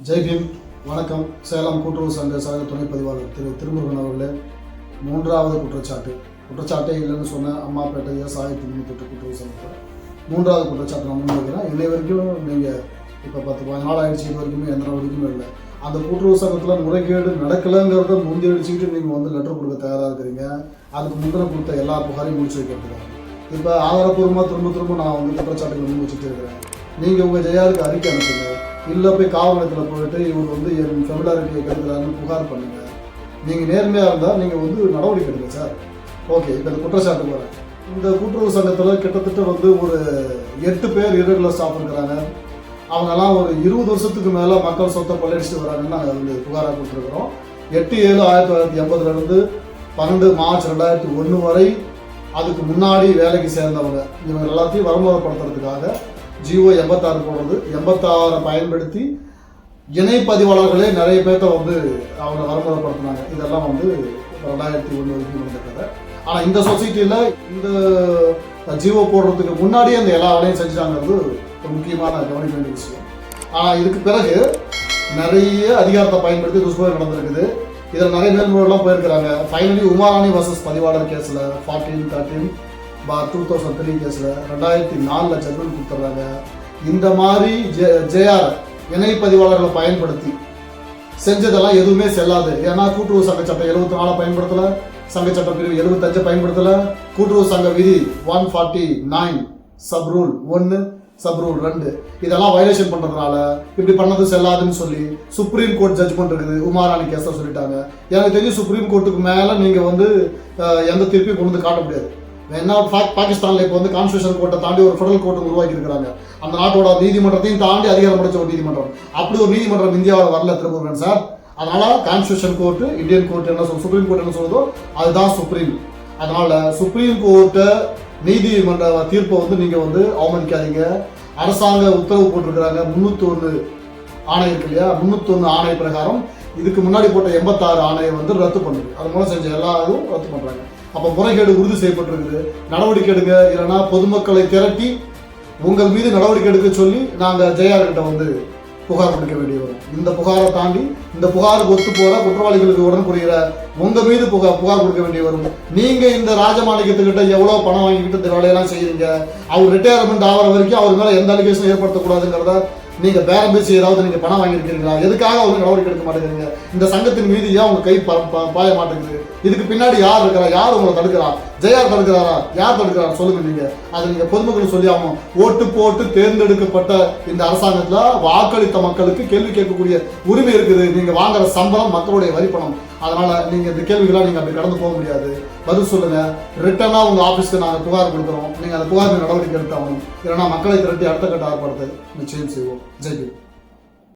ஜெய்பீம் வணக்கம். சேலம் கூட்டுறவு சங்க சங்க துணை பதிவாளர் திரு திருமுருகன் அவர்களே மூன்றாவது குற்றச்சாட்டு. குற்றச்சாட்டே இல்லைன்னு சொன்ன அம்மாப்பேட்டை எஸ் ஆயிரத்தி முந்நூற்றி கூட்டுறவு சங்கத்தில் மூன்றாவது குற்றச்சாட்டு நான் முன்வைக்கிறேன் இன்னை வரைக்கும் நீங்கள் இப்போ பத்து பதினாலு நாள் ஆயிடுச்சு இது வரைக்குமே எந்த நடவடிக்கையுமே இல்லை. அந்த கூட்டுறவு சங்கத்தில் முறைகேடு நடக்கலைங்கிறத முந்தி அடிச்சுக்கிட்டு நீங்கள் வந்து லெட்டர் கொடுக்க தயாராக இருக்கிறீங்க. அதுக்கு முந்தின கொடுத்த எல்லா புகாரையும் முடிச்சு வைக்கிறதுக்காக இப்போ ஆதாரப்பூர்வமாக திரும்ப திரும்ப நான் வந்து குற்றச்சாட்டுகள் முன் வச்சுட்டு இருக்கிறேன். நீங்கள் உங்கள் ஜெயாருக்கு அறிக்கை அனுப்புங்க. இல்லை போய் காவல் நிலையத்தில் போயிட்டு இவர் வந்து என் ஃபெமிலாரிட்டியை கெடுக்கிறாருன்னு புகார் பண்ணுங்க நீங்கள் நேர்மையாக இருந்தால் நீங்கள் வந்து நடவடிக்கை எடுங்க சார். ஓகே இப்போ இந்த குற்றச்சாட்டு போகிறேன் இந்த கூட்டுறவு சங்கத்தில் கிட்டத்தட்ட வந்து ஒரு எட்டு பேர் இரகுலர் ஸ்டாஃப் இருக்கிறாங்க. அவங்கெல்லாம் ஒரு இருபது வருஷத்துக்கு மேலே மக்கள் சொத்தை கொள்ளையடிச்சிட்டு வராங்கன்னு நாங்கள் வந்து புகாராக கொடுத்துருக்குறோம். எட்டு ஏழு ஆயிரத்தி தொள்ளாயிரத்தி எண்பதுலேருந்து பன்னெண்டு மார்ச் ரெண்டாயிரத்தி ஒன்று வரை அதுக்கு முன்னாடி வேலைக்கு சேர்ந்தவங்க. இவங்க எல்லாத்தையும் வரமுறைப்படுத்துறதுக்காக ஜியோ எண்பத்தாறு போடுறது. எண்பத்தாறை பயன்படுத்தி இணை பதிவாளர்களே நிறைய பேர்த்த வந்து அவங்க வரமுறைப்படுத்தினாங்க இதெல்லாம் வந்து ரெண்டாயிரத்தி ஒன்று வரைக்கும் நடந்த கதை. ஆனால் இந்த சொசைட்டியில் இந்த ஜியோ போடுறதுக்கு முன்னாடியே அந்த எல்லா வேலையும் செஞ்சுட்டாங்கிறது ஒரு முக்கியமான கவனிக்க வேண்டிய விஷயம். ஆனால் இதுக்கு பிறகு நிறைய அதிகாரத்தை பயன்படுத்தி துஷ்பிரயோகம் நடந்திருக்குது. இதில் நிறைய மேல்முறையெல்லாம் போயிருக்கிறாங்க. ஃபைனலி உமாராணி வர்சஸ் பதிவாளர் கேஸில் fourteen thirteen for two thousand three கேஸில் ரெண்டாயிரத்தி நாலில் ஜட்மெண்ட் கொடுத்துட்றாங்க இந்த மாதிரி ஜே ஜேஆர் இணைப்பதிவாளர்களை பயன்படுத்தி செஞ்சதெல்லாம் எதுவுமே செல்லாது. ஏன்னா கூட்டுறவு சங்க சட்டம் எழுபத்தி நாலு பயன்படுத்தலை சங்க சட்டம் பிரிவு எழுபத்தஞ்சு பயன்படுத்தலை கூட்டுறவு சங்க விதி one forty nine sub rule ஒன்று சப் ரூல் ரெண்டு. இதெல்லாம் வயலேஷன் பண்ணுறதுனால இப்படி பண்ணது செல்லாதுன்னு சொல்லி சுப்ரீம் கோர்ட் ஜட்ஜ்மெண்ட் இருக்குது. உமாராணி கேஸை சொல்லிட்டாங்க. எனக்கு தெரிஞ்சு சுப்ரீம் கோர்ட்டுக்கு மேலே நீங்கள் வந்து எந்த திருப்பியும் கொண்டு வந்து காட்ட முடியாது. என்ன பா- பாகிஸ்தானில் இப்போ வந்து கான்ஸ்டியூஷன் கோர்ட்டை தாண்டி ஒரு ஃபெடரல் கோர்ட் உருவாக்கி இருக்கிறாங்க அந்த நாட்டோட நீதிமன்றத்தையும் தாண்டி அதிகாரம் படைச்ச ஒரு நீதிமன்றம். அப்படி ஒரு நீதிமன்றம் இந்தியாவில் வரல திருமுருகன் சார். அதனால் கான்ஸ்டியூஷன் கோர்ட்டு இந்தியன் கோர்ட் என்ன சொல் சுப்ரீம் கோர்ட் என்ன சொல்லுதோ அதுதான் சுப்ரீம் அதனால் சுப்ரீம் கோர்ட்டை நீதிமன்ற தீர்ப்பை வந்து நீங்கள் வந்து அவமதிக்காதீங்க. அரசாங்க உத்தரவு போட்டிருக்கிறாங்க. முந்நூற்றொன்று ஒன்று ஆணை இருக்கு இல்லையா? முந்நூற்றொன்று ஆணை பிரகாரம். இதுக்கு முன்னாடி போட்ட எண்பத்தாறு ஆணையை வந்து ரத்து பண்ணுது அது மூலம் செஞ்ச எல்லா இதுவும் ரத்து பண்ணுறாங்க அப்ப முறைகேடு உறுதி செய்யப்பட்டிருக்குது. நடவடிக்கை எடுங்க. இல்லைன்னா பொதுமக்களை திரட்டி உங்கள் மீது நடவடிக்கை எடுக்க சொல்லி நாங்கள் ஜெயார்கிட்ட வந்து புகார் கொடுக்க வேண்டிய வரும். இந்த புகாரை தாண்டி இந்த புகாருக்கு ஒத்து போற குற்றவாளிகளுக்கு உடன் புரிகிற உங்க மீது புகார் புகார் கொடுக்க வேண்டிய வரும். நீங்க இந்த ராஜமாணிக்கத்துக்கிட்ட எவ்வளவு பணம் வாங்கிக்கிட்டு இந்த வேலையெல்லாம் செய்யுங்க அவர் ரிட்டையர்மெண்ட் ஆகிற வரைக்கும் அவர் மேல எந்த அலிகேஷனும் ஏற்படுத்தக்கூடாதுங்கிறத நீங்க பேரம் பேசி ஏதாவது நீங்க பணம் வாங்கியிருக்கீங்களா? எதுக்காக அவங்க நடவடிக்கை எடுக்க மாட்டேங்கிறீங்க? இந்த சங்கத்தின் மீது ஏன் உங்க கை ப- ப- பாய மாட்டேங்குது? இதுக்கு பின்னாடி யார் இருக்கிறா? யார் உங்களை தடுக்கிறா? ஜெயார் தடுக்கிறாரா? யார் தடுக்கிறாரா? சொல்லுங்க நீங்க. அதை நீங்க பொதுமக்கள் சொல்லி ஆகணும் ஓட்டு போட்டு தேர்ந்தெடுக்கப்பட்ட இந்த அரசாங்கத்துல வாக்களித்த மக்களுக்கு கேள்வி கேட்கக்கூடிய உரிமை இருக்குது. நீங்க வாங்குற சம்பளம் மக்களுடைய வரி பணம் அதனால் நீங்கள் இந்த கேள்விகளாக நீங்கள் அப்படி கடந்து போக முடியாது. பதில் சொல்லுங்கள் ரிட்டனாக உங்கள் ஆஃபீஸ்க்கு நாங்கள் புகார் கொடுக்குறோம். நீங்கள் அந்த புகார் நடவடிக்கை எடுத்தாகணும். ஏன்னா மக்களை திரட்டி அடுத்த கட்ட ஆர்ப்பாட்டத்தை நிச்சயம் செய்வோம். ஜெய்பி